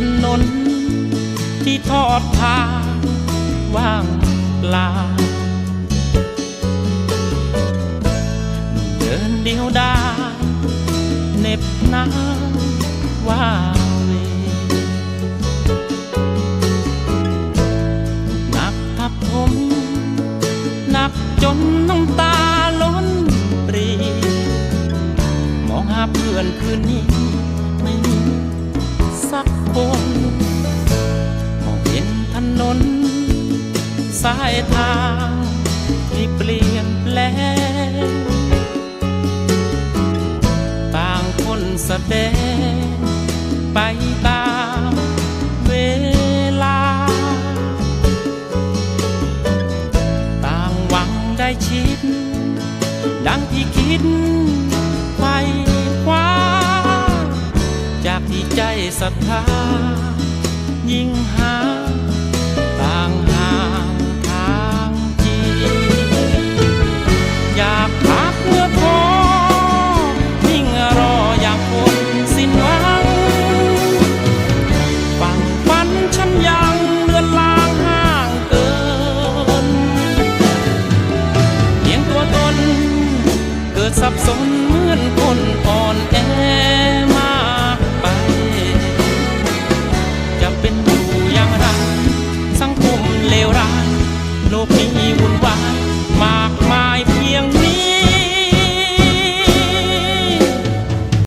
ถนน ที่ทอดทางว่างเปล่า เดินเดียวดายเหน็บหนาวว่าเวหนักทับผม หนักจนน้ำตาล้นปรี มองหาเพื่อนคืนนี้ไม่มี สายทางที่เปลี่ยนแปลง ต่างคนแสดงไปตามเวลา ต่างหวังได้ชิด ดังที่คิดไขว้คว้า จากที่ใจศรัทธายิ่งหา สับสนเหมือนคนอ่อนแอมากไป จะเป็นอยู่อย่างไร สังคมเลวร้าย โลกนี้วุ่นวาย